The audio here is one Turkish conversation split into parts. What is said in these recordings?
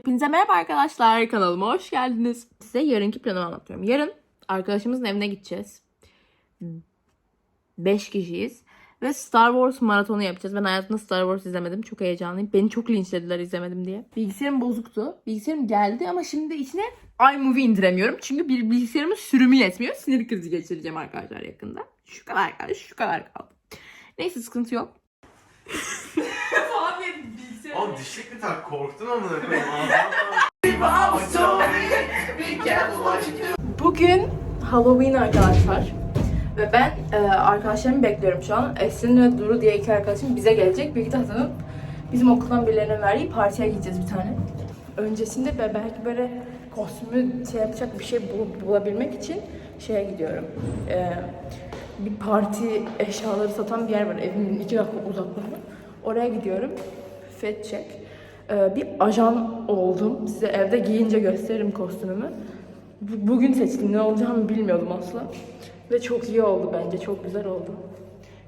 Hepinize merhaba arkadaşlar. Kanalıma hoş geldiniz. Size yarınki planımı anlatıyorum. Yarın arkadaşımızın evine gideceğiz. 5 kişiyiz. Ve Star Wars maratonu yapacağız. Ben hayatımda Star Wars izlemedim. Çok heyecanlıyım. Beni çok linçlediler izlemedim diye. Bilgisayarım bozuktu. Bilgisayarım geldi ama şimdi içine iMovie indiremiyorum. Çünkü bir bilgisayarımın sürümü yetmiyor. Sinir krizi geçireceğim arkadaşlar yakında. Şu kadar kaldı. Şu kadar kaldı. Neyse sıkıntı yok. Oğlum dişlik mi tak? Korktun amına koyayım. Bugün Halloween arkadaşlar. Ve ben e, arkadaşlarımı bekliyorum şu an. Esin ve Duru diye iki arkadaşım bize gelecek. Büyük tahtanın bizim okuldan birilerine verdiği partiye gideceğiz bir tane. Öncesinde ve belki böyle kostümü şey yapacak bir şey bul- bulabilmek için şeye gidiyorum. E, bir parti eşyaları satan bir yer var evimin iki dakika uzaklığında. Oraya gidiyorum. Fat check. E, bir ajan oldum. Size evde giyince gösteririm kostümümü. Bu- Bugün seçtim. Ne olacağımı bilmiyordum asla. Ve çok iyi oldu bence. Çok güzel oldu.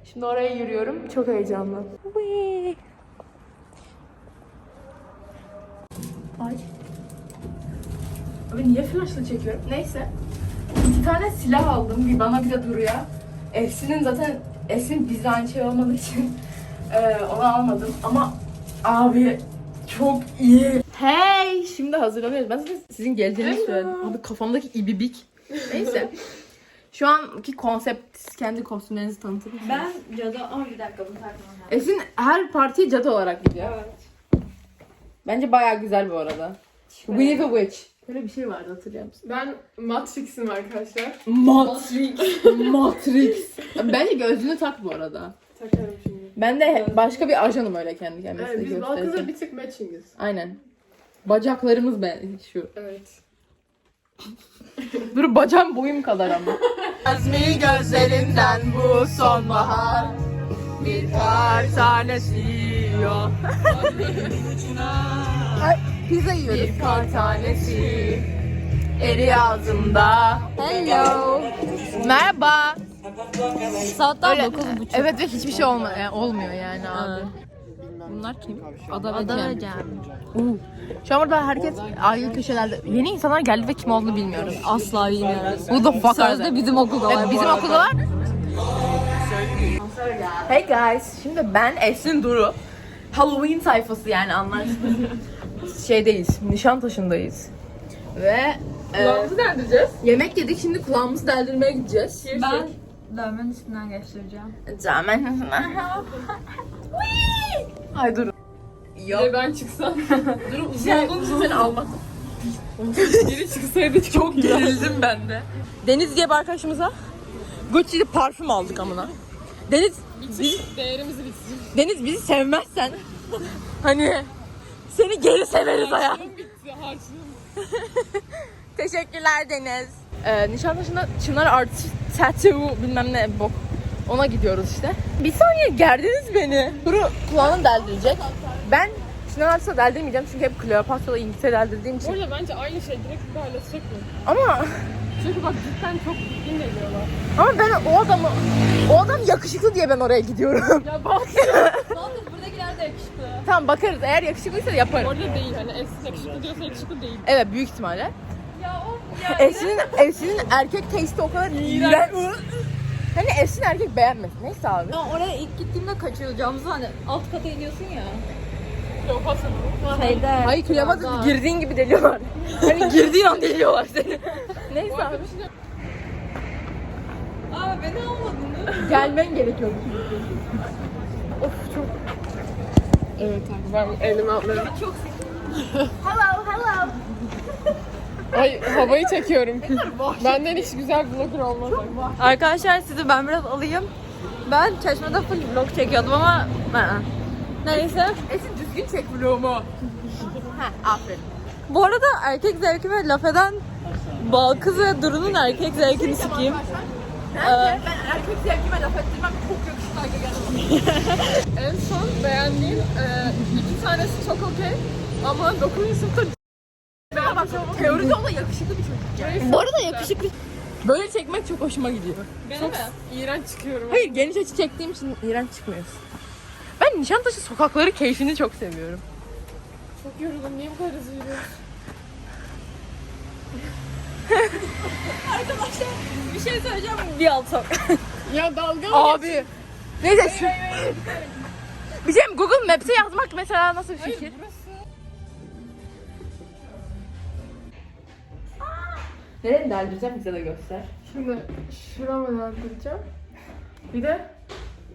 Şimdi oraya yürüyorum. Çok heyecanlı. Whee! Ay. Abi niye flashla çekiyorum? Neyse. İki tane silah aldım. Bir bana bir de Duru'ya. Esin'in zaten Esin bizde aynı şey olmadığı için eee, onu almadım. Ama abi çok iyi. Hey! Şimdi hazırlanıyoruz. Ben zaten sizin geleceğinizi söyledim. Abi kafamdaki ibibik. Neyse. Şu anki konsept siz kendi kostümlerinizi tanıtır mısınız? Ben cadı ama bir dakika bunu takmam lazım. Esin her partiye cadı olarak gidiyor. Evet. Bence bayağı güzel bu arada. Winnie the Witch. Böyle bir şey vardı hatırlıyor musun? Ben Matrix'im arkadaşlar. Matrix. Matrix. Bence gözlüğünü tak bu arada. Takarım şimdi. Ben de hep başka bir ajanım öyle kendi kendime Evet, biz Balkız'la gösterirsem. bir tık matching'iz. Aynen. Bacaklarımız ben şu. Evet. Dur bacağım boyum kadar ama. Azmi gözlerinden bu sonbahar bir tanesi yiyor. Ay pizza yiyoruz. Bir kar tanesi eri ağzımda. Hello. Merhaba. Saatler Öyle- 9.30. Evet ve hiçbir şey olma, yani olmuyor yani abi. Bunlar kim? Ada ve Cem. Uu. Şu an burada herkes ayrı köşelerde. Yeni insanlar geldi ve kim olduğunu bilmiyoruz. Asla bilmiyoruz. Bu da fuck Sözde are bizim okulda var. Evet, bizim okulda var. Hey guys, şimdi ben Esin Duru. Halloween sayfası yani anlarsınız. Şeydeyiz, Nişantaşı'ndayız. Ve e, Kulağımızı deldireceğiz. yemek yedik, şimdi kulağımızı deldirmeye gideceğiz. Ben dövmenin üstünden geçireceğim. Zaman. Ay dur. Bir Yok. de ben çıksam. Dur uzun olduğun için seni almak. Biri çıksaydı çok iyi. Gerildim ben de. Deniz diye bir arkadaşımıza Gucci'li parfüm aldık amına. Deniz, biz, Değerimizi bitsin. Deniz bizi sevmezsen hani seni geri severiz hayat. Harçlığım bitti harçlığım. Teşekkürler Deniz. Ee, Nişantaşı'nda Çınar Art Tattoo bilmem ne bok. Ona gidiyoruz işte. Bir saniye gerdiniz beni. Duru kulağını deldirecek. Ben Çınar Art'sa deldirmeyeceğim çünkü hep Kleopatra'la İngiltere deldirdiğim Bu için. arada bence aynı şey direkt bir halledecek mi? Ama Çünkü bak cidden çok düzgün geliyorlar. ama ben o adamı o adam yakışıklı diye ben oraya gidiyorum. Ya bak. Oldu? Buradakiler de yakıştı. tamam bakarız. Eğer yakışıklıysa yaparım. Orada değil hani es yakışıklı diyorsa yakışıklı değil. Evet büyük ihtimalle. Ya ya. Esin'in Esin'in erkek testi o kadar iğrenç. Hani Esin erkek beğenmez. Neyse abi. Ben oraya ilk gittiğimde kaçıracağımızı hani alt kata iniyorsun ya. Şeyde. Hayır Kleopatra girdiğin gibi deliyorlar. Hani girdiğin an deliyorlar seni. Neyse abi. Şey. Aa beni almadınız. Gelmen gerekiyor. of çok. Evet abi ben elime atlarım. Hello hello. Ay havayı çekiyorum. Benden hiç güzel vlogger olmaz. Arkadaşlar sizi ben biraz alayım. Ben Çeşme'de full vlog çekiyordum ama neyse. Esin düzgün çek vlogumu. ha aferin. Bu arada erkek zevkime laf eden Balkız ve Duru'nun erkek zevkini sikeyim. Bence ben erkek zevkime laf ettirmem çok yakışıklı erkek En son beğendiğim e, iki tanesi çok okey. Ama 9. sınıfta bak teoride o da yakışıklı bir çocuk. Neyse. Bu arada yakışıklı. Böyle çekmek çok hoşuma gidiyor. çok iğrenç çıkıyorum. Hayır geniş açı çektiğim için iğrenç çıkmıyorsun. Ben Nişantaşı sokakları keyfini çok seviyorum. Çok yoruldum. Niye bu kadar hızlı? Arkadaşlar bir şey söyleyeceğim. Bir alta. Ya dalga mı Abi. Neyse şu... Bir şey mi? Google Maps'e yazmak mesela nasıl bir fikir? Hayır burası. Nereni deldireceğim bize de göster. Şimdi şuramı daldıracağım. Bir de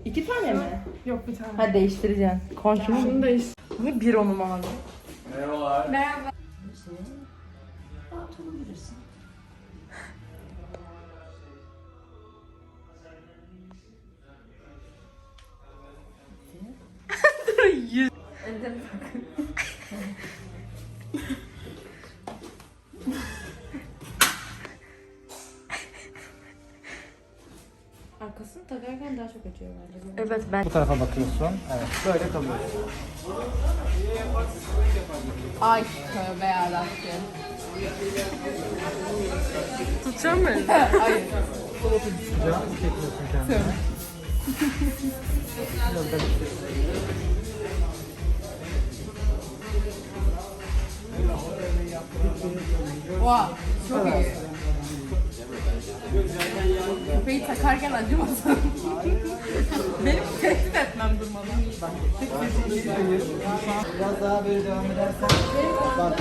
İki tane mi? yok bir tane. Ha değiştireceksin. Konşumu Şunu da işte. Bu bir onu mavi. Merhabalar. Arkasını takarken daha çok acıyor bence. Evet ben. Bu tarafa bakıyorsun. Evet. Böyle kalıyorsun. Ay tövbe yarabbim. Tutacağım mı? Hayır. Sıcağı çekiyorsun kendine. Biraz da Oha çok iyi. Köpeği takarken acımasın. Benim tehdit etmem durmadan. Biraz daha böyle devam edersen bak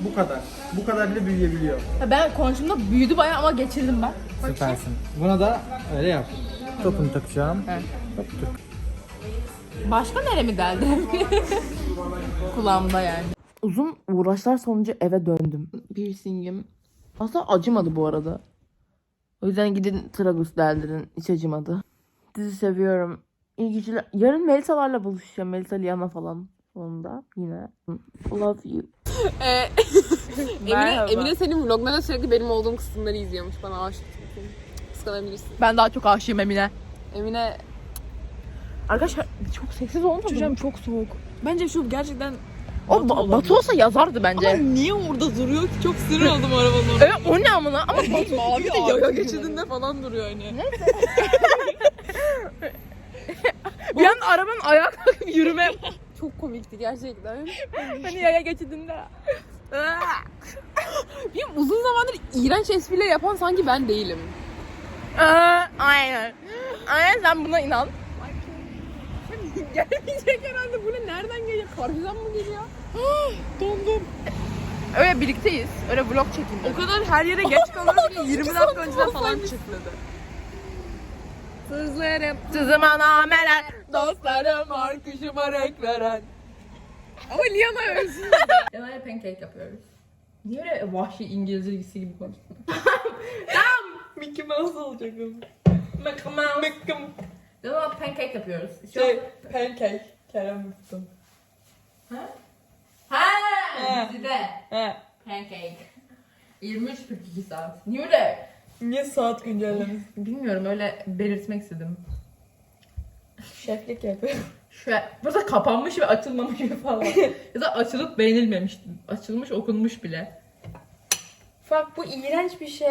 bu kadar. Bu kadar bile büyüyebiliyor. Ben konşumda büyüdü bayağı ama geçirdim ben. Süpersin. Buna da öyle yap. Topunu takacağım. Hop tık. Başka neremi deldim? Kulağımda yani. Uzun uğraşlar sonucu eve döndüm. Piercingim aslında acımadı bu arada. O yüzden gidin tragus deldirin. Hiç acımadı. Dizi seviyorum. İyi geceler. Yarın Melisa'larla buluşacağım. Melisa Liana falan. Sonunda yine. Love you. Emine, Merhaba. Emine senin vloglarda sürekli benim olduğum kısımları izliyormuş. Bana aşık. Kıskanabilirsin. Ben daha çok aşığım Emine. Emine Arkadaşlar çok seksiz olmadı mı? çok soğuk. Bence şu gerçekten O Ba- Batu olsa yazardı bence. niye orada duruyor ki? Çok sinir oldum arabanın Evet o ne amına ama Batu Mavi de yaya geçidinde falan duruyor hani. bir an arabanın ayağa kalkıp yürüme çok komikti gerçekten. hani yaya geçidinde. Benim uzun zamandır iğrenç espriler yapan sanki ben değilim. Aynen. Aynen sen buna inan. Gelmeyecek herhalde. Bu ne? Nereden geliyor? Karşıdan mı geliyor? Dondum. Öyle birlikteyiz. Öyle vlog çekildi. O kadar her yere geç kalıyoruz ki 20 dakika önceden falan çıktı. Sızlarım. Sızıma nameler. Dostlarım var kuşuma renk veren. Ama Liana ölsün. Yanaya pancake yapıyoruz. Niye öyle vahşi İngilizce gibisi gibi konuştun? Mickey Mouse olacak ama. Mıkkım Mıkkım. Yanaya pancake yapıyoruz. Şey, pancake. Kerem Müftüm. Ha? He. Bizi de. He. Pancake. 23-42 saat. Niye öyle? Niye saat güncellemesi? Bilmiyorum öyle belirtmek istedim. Şeflik yapıyor. Şu burada kapanmış ve açılmamış gibi falan. ya da açılıp beğenilmemiş. Açılmış okunmuş bile. Bak bu iğrenç bir şey.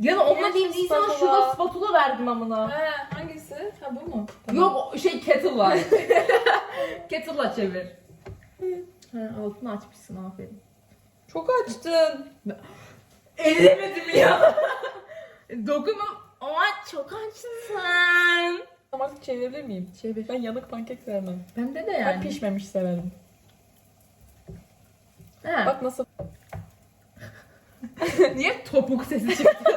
Ya da onunla değil bir değil sana spatula. şurada spatula verdim amına. He, hangisi? Ha bu mu? Yok o şey kettle'la. kettle'la çevir. Ha, altını açmışsın aferin. Çok açtın. Ellemedim ya. Dokunmam. Ama çok açsın. Ama artık çevirebilir miyim? Çevir. Ben yanık pankek sevmem. Bende de Ben yani. pişmemiş severim. Ha. Bak nasıl. Niye topuk sesi çıktı?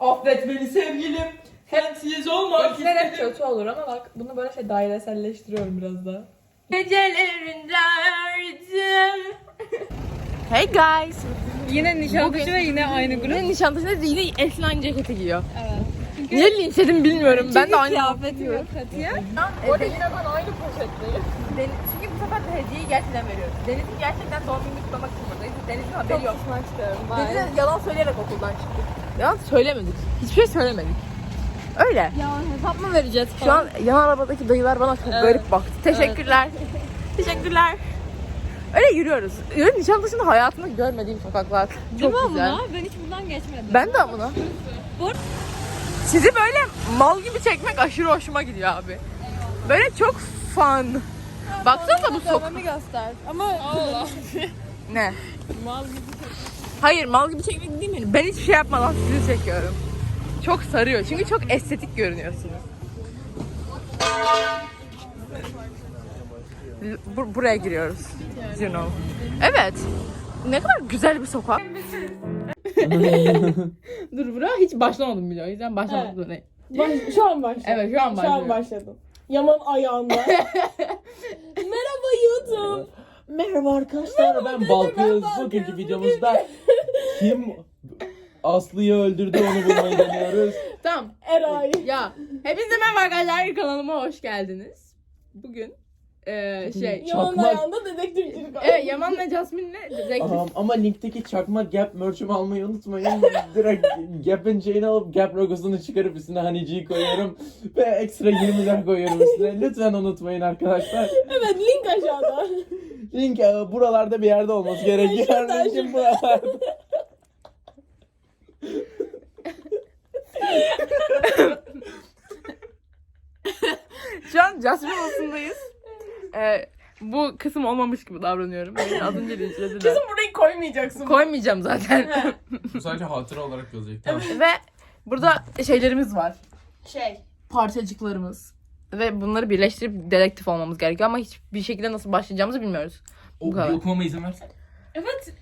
Affet beni sevgilim. Sensiz olmak İkiler hep kötü olur ama bak bunu böyle şey daireselleştiriyorum biraz daha. Gecelerin derdim. Hey guys. Yine nişantaşı ve yine aynı grup. Yine nişantaşında yine aynı ceketi giyiyor. Evet. Niye linç edin bilmiyorum. ben de aynı kıyafeti yok Katiye. Orada yine ben aynı çünkü bu sefer de hediyeyi gerçekten veriyoruz. Deniz'in gerçekten doğum gününü kutlamak için buradayız. Deniz'in haberi yok. Deniz'e yalan söyleyerek okuldan çıktık. Yalan söylemedik. Hiçbir şey söylemedik. Öyle. Ya hesap mı vereceğiz Şu an yan arabadaki dayılar bana çok garip baktı. Teşekkürler. Teşekkürler. Öyle yürüyoruz. Öyle Nişantaşı'nda hayatımda görmediğim sokaklar. Çok güzel. Ben hiç buradan geçmedim. Ben de amına. Sizi böyle mal gibi çekmek aşırı hoşuma gidiyor abi. Böyle çok fun. Baksana bu sok. Göster. Ama Ne? Mal gibi. Hayır mal gibi çekmek değil mi? Ben hiçbir şey yapmadan sizi çekiyorum. Çok sarıyor çünkü çok estetik görünüyorsunuz. Bur- buraya giriyoruz. You know. Evet. Ne kadar güzel bir sokak. Dur bura hiç başlamadım bile o yüzden başlamadım evet. Baş- şu an başladım. Evet şu an Şu an başladım. Yaman ayağında. Merhaba YouTube. Merhaba arkadaşlar. Ben Balkız. Bugünkü videomuzda kim Aslı'yı öldürdü onu bulmayı deniyoruz. Tamam. Eray. Ya hepinize merhaba arkadaşlar kanalıma hoş geldiniz. Bugün eee şey Yaman Çakmak. ayağında dedektifcilik. Evet Yaman'la Jasmine'le dedektif. Aha, ama linkteki çakma Gap merch'ümü almayı unutmayın. Direkt Gap'in şeyini alıp Gap logosunu çıkarıp üstüne Hanici'yi koyuyorum. Ve ekstra 20 lira koyuyorum üstüne. Lütfen unutmayın arkadaşlar. Evet link aşağıda. Link e, buralarda bir yerde olması gerekiyor. Şuradan, Linkin buralarda. Şu an Jasmine odasındayız. Ee, bu kısım olmamış gibi davranıyorum. Beni az önce linçlediler. Kesin burayı koymayacaksın. Koymayacağım zaten. Bu sadece hatıra olarak kalacak. Tamam. Ve burada şeylerimiz var. Şey. Parçacıklarımız. Ve bunları birleştirip dedektif olmamız gerekiyor ama hiçbir şekilde nasıl başlayacağımızı bilmiyoruz. Bu kadar. okumama izin versen. Evet.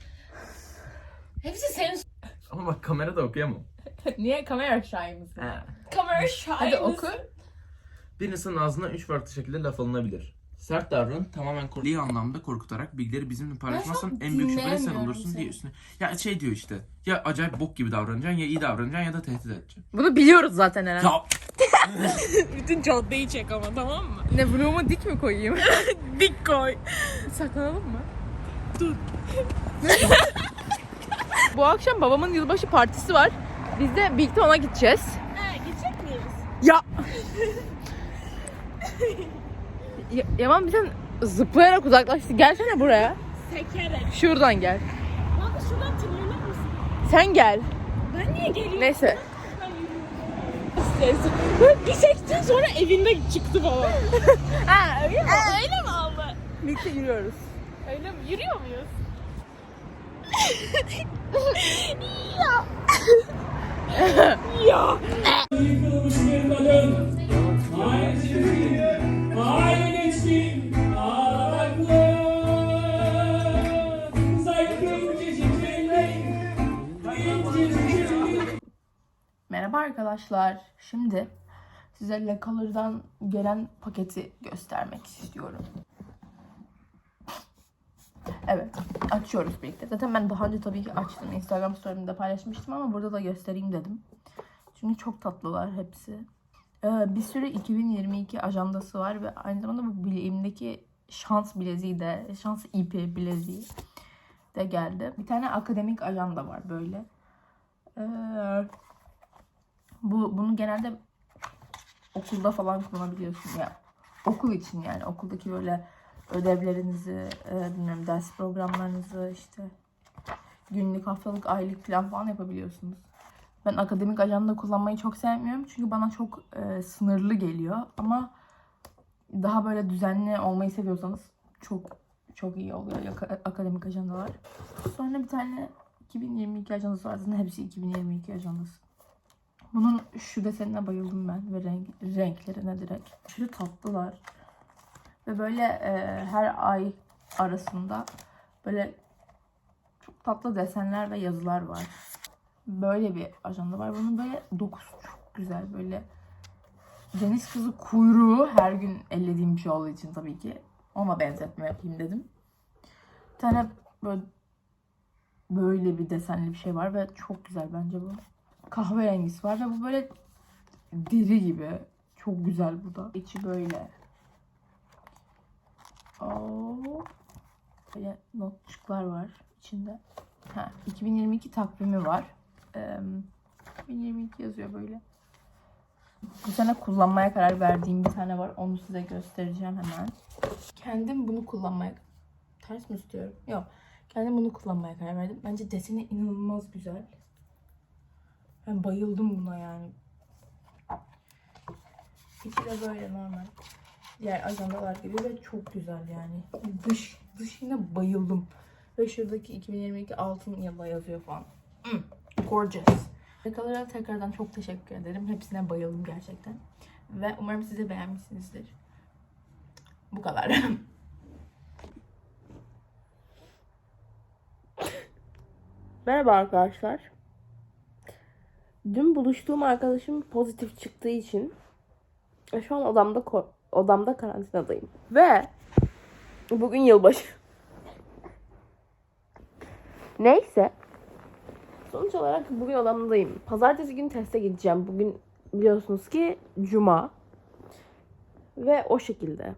Hepsi senin Ama bak kamerada okuyamam. Niye kamera mısın? kamera şahidi. Hadi oku. Bir insanın ağzına üç farklı şekilde laf alınabilir. Sert davran, tamamen korkutduğu anlamda korkutarak bilgileri bizimle paylaşmazsan en büyük şüpheli sen dinleyemiyorum olursun diye üstüne. Ya şey diyor işte, ya acayip bok gibi davranacaksın ya iyi davranacaksın ya da tehdit edeceksin. Bunu biliyoruz zaten Eren. Ya Bütün caddeyi çek ama tamam mı? Ne vlogumu dik mi koyayım? Dik koy. Saklanalım mı? Dur. Bu akşam babamın yılbaşı partisi var. Biz de birlikte ona gideceğiz. He gidecek miyiz? Ya. Ya Yaman bizden zıplayarak uzaklaştı. Gelsene buraya. Sekerek. Şuradan gel. Kanka şuradan tırmanır mısın? Sen gel. Ben niye geliyorum? Neyse. Böyle bir sektin sonra evinde çıktı falan. Ha öyle mi? Öyle mi abla? Birlikte yürüyoruz. Öyle mi? Yürüyor muyuz? Merhaba arkadaşlar. Şimdi size Le Color'dan gelen paketi göstermek istiyorum. Evet, açıyoruz birlikte. Zaten ben daha önce tabii ki açtım. Instagram story'imde paylaşmıştım ama burada da göstereyim dedim. Çünkü çok tatlılar hepsi. Ee, bir sürü 2022 ajandası var ve aynı zamanda bu bileğimdeki şans bileziği de, şans ipi bileziği de geldi. Bir tane akademik ajanda var böyle. Ee, bu bunu genelde okulda falan kullanabiliyorsun ya. Okul için yani okuldaki böyle ödevlerinizi, e, bilmiyorum ders programlarınızı işte günlük, haftalık, aylık plan falan yapabiliyorsunuz. Ben akademik ajanda kullanmayı çok sevmiyorum çünkü bana çok e, sınırlı geliyor ama daha böyle düzenli olmayı seviyorsanız çok çok iyi oluyor aka- akademik ajandalar. Sonra bir tane 2022 ajandası var. Zaten hepsi 2022 ajandası. Bunun şu desenine bayıldım ben ve renk, renklerine direkt. Şöyle tatlılar. Ve böyle e, her ay arasında böyle çok tatlı desenler ve yazılar var. Böyle bir ajanda var. Bunun böyle dokusu çok güzel. Böyle deniz kızı kuyruğu her gün ellediğim bir şey olduğu için tabii ki ona benzetme yapayım dedim. Bir tane böyle böyle bir desenli bir şey var ve çok güzel bence bu. Kahverengisi var ve bu böyle deri gibi. Çok güzel bu da. İçi böyle. Oo. Böyle notçuklar var içinde. Ha, 2022 takvimi var. Ee, 2022 yazıyor böyle. Bu sene kullanmaya karar verdiğim bir tane var. Onu size göstereceğim hemen. Kendim bunu kullanmaya... Ters mi istiyorum? Yok. Kendim bunu kullanmaya karar verdim. Bence deseni inanılmaz güzel. Ben bayıldım buna yani. İçi de böyle normal. diğer ajandalar gibi ve çok güzel yani. Dış, dışına bayıldım. Ve şuradaki 2022 altın yıla yazıyor falan. Mm, gorgeous. Yakalara tekrardan çok teşekkür ederim. Hepsine bayıldım gerçekten. Ve umarım siz de beğenmişsinizdir. Bu kadar. Merhaba arkadaşlar. Dün buluştuğum arkadaşım pozitif çıktığı için e, şu an odamda odamda karantinadayım. Ve bugün yılbaşı. Neyse. Sonuç olarak bugün odamdayım. Pazartesi günü teste gideceğim. Bugün biliyorsunuz ki cuma. Ve o şekilde.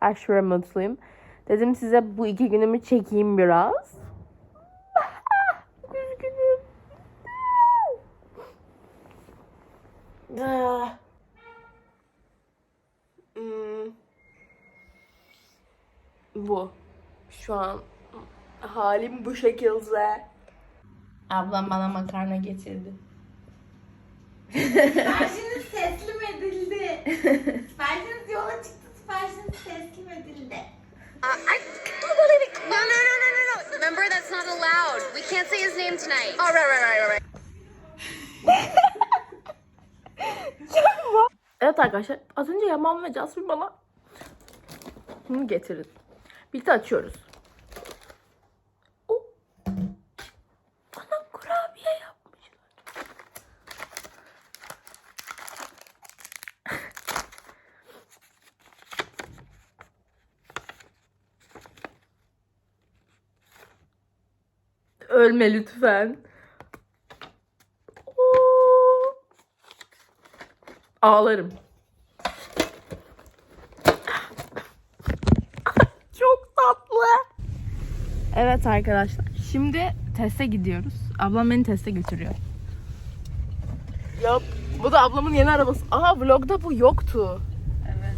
Aşırı mutluyum. Dedim size bu iki günümü çekeyim biraz. Hmm. Bu. Şu an halim bu şekilde. Ablam bana makarna getirdi. Siparişiniz teslim edildi. Siparişiniz yola çıktı, siparişiniz teslim edildi. No, no, no, no, no, no. Remember, that's not allowed. We can't say his name tonight. All right, right, right, right. Evet arkadaşlar az önce Yaman ve Jasmine bana bunu getirin. Birlikte açıyoruz. O bana kurabiye yapmışlar. Ölme lütfen. Ağlarım. Çok tatlı. Evet arkadaşlar. Şimdi teste gidiyoruz. Ablam beni teste götürüyor. Yap. Bu da ablamın yeni arabası. Aha vlogda bu yoktu.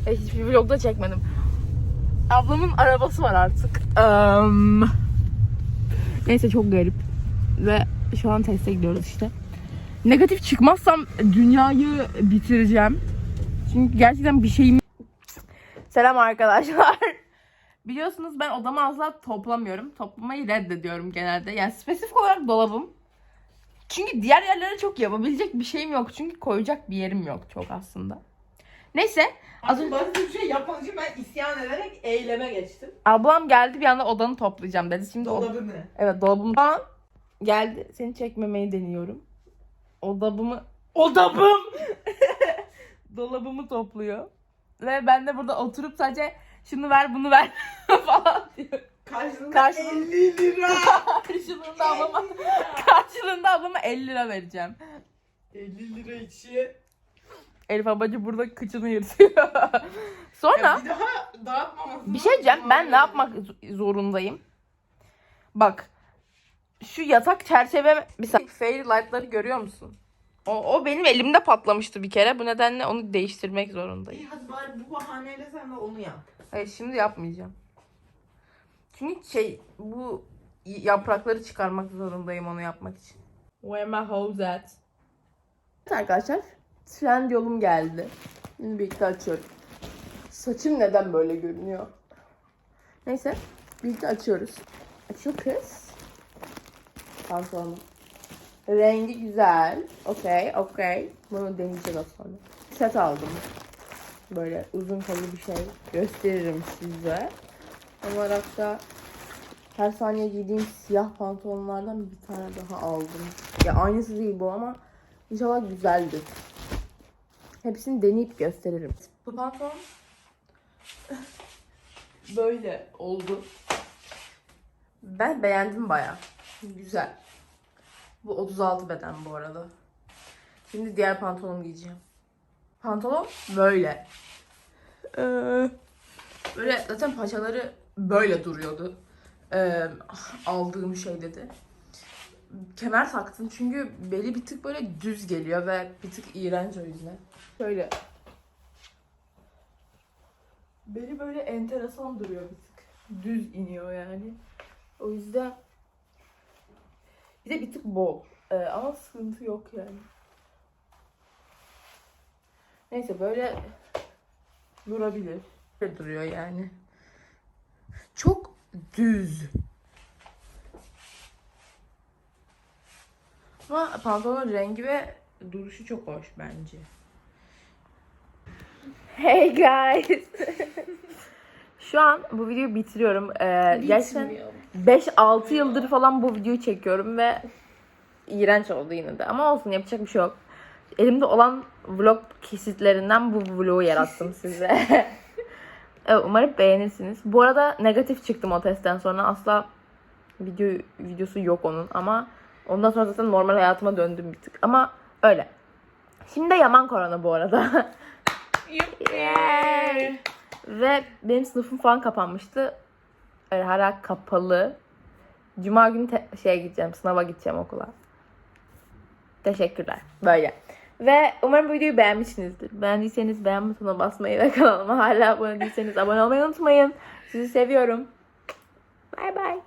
Evet. hiçbir vlogda çekmedim. Ablamın arabası var artık. Ehm, Neyse çok garip. Ve şu an teste gidiyoruz işte. Negatif çıkmazsam dünyayı bitireceğim. Çünkü gerçekten bir şeyim... Selam arkadaşlar. Biliyorsunuz ben odamı asla toplamıyorum. Toplamayı reddediyorum genelde. Yani spesifik olarak dolabım. Çünkü diğer yerlere çok yapabilecek bir şeyim yok. Çünkü koyacak bir yerim yok çok aslında. Neyse. Az önce Basit bir şey yapmak için ben isyan ederek eyleme geçtim. ablam geldi bir anda odanı toplayacağım dedi. Şimdi Dolabı ne? Evet dolabım falan geldi. Seni çekmemeyi deniyorum. Odabımı... Odabım! Dolabımı topluyor. Ve ben de burada oturup sadece şunu ver bunu ver falan diyor. Karşılığında Karşılığında- 50 lira. Karşılığında ablama, karşılığında ablama 50 lira vereceğim. 50 lira için. Elif abacı burada kıçını yırtıyor. Sonra Ya bir daha dağıtmaması bir şey diyeceğim. Ben ne yapmak z- zorundayım? Bak. Şu yatak çerçeve bir saniye. Fairy light'ları görüyor musun? O, o benim elimde patlamıştı bir kere. Bu nedenle onu değiştirmek zorundayım. İyi hadi bari bu bahaneyle sen de onu yap. Hayır şimdi yapmayacağım. Çünkü şey bu yaprakları çıkarmak zorundayım onu yapmak için. Where my hose at? Evet arkadaşlar. Trend yolum geldi. Şimdi birlikte açıyorum. Saçım neden böyle görünüyor? Neyse. Birlikte açıyoruz. Açıyor kız. Pantolonum. Rengi güzel. Okey, okey. Bunu deneyeceğiz az sonra. Set aldım. Böyle uzun kollu bir şey gösteririm size. Son olarak da her saniye giydiğim siyah pantolonlardan bir tane daha aldım. Ya aynısı değil bu ama inşallah güzeldir. Hepsini deneyip gösteririm. Bu pantolon böyle oldu. Ben beğendim baya. Güzel. Bu 36 beden bu arada. Şimdi diğer pantolon giyeceğim. Pantolon böyle. Ee, böyle zaten paçaları böyle duruyordu. Ee, aldığım şey dedi. Kemer taktım çünkü beli bir tık böyle düz geliyor ve bir tık iğrenç o yüzden. Şöyle. Beli böyle enteresan duruyor bir tık. Düz iniyor yani. O yüzden bir de bir tık bol. Ee, ama sıkıntı yok yani. Neyse böyle Durabilir. Böyle duruyor yani. Çok düz. Ama pantolonun rengi ve duruşu çok hoş bence. Hey guys. Şu an bu videoyu bitiriyorum. Ee, gerçekten 5-6 yıldır falan bu videoyu çekiyorum ve iğrenç oldu yine de. Ama olsun yapacak bir şey yok. Elimde olan vlog kesitlerinden bu vlogu yarattım size. evet, umarım beğenirsiniz. Bu arada negatif çıktım o testten sonra. Asla video videosu yok onun ama ondan sonra zaten normal hayatıma döndüm bir tık. Ama öyle. Şimdi de Yaman Korona bu arada. Yay! Ve benim sınıfım falan kapanmıştı. Hala kapalı. Cuma günü te- şeye gideceğim, sınava gideceğim okula. Teşekkürler. Böyle. Ve umarım bu videoyu beğenmişsinizdir. Beğendiyseniz beğen butonuna basmayı ve kanalıma hala abone değilseniz abone olmayı unutmayın. Sizi seviyorum. Bay bay.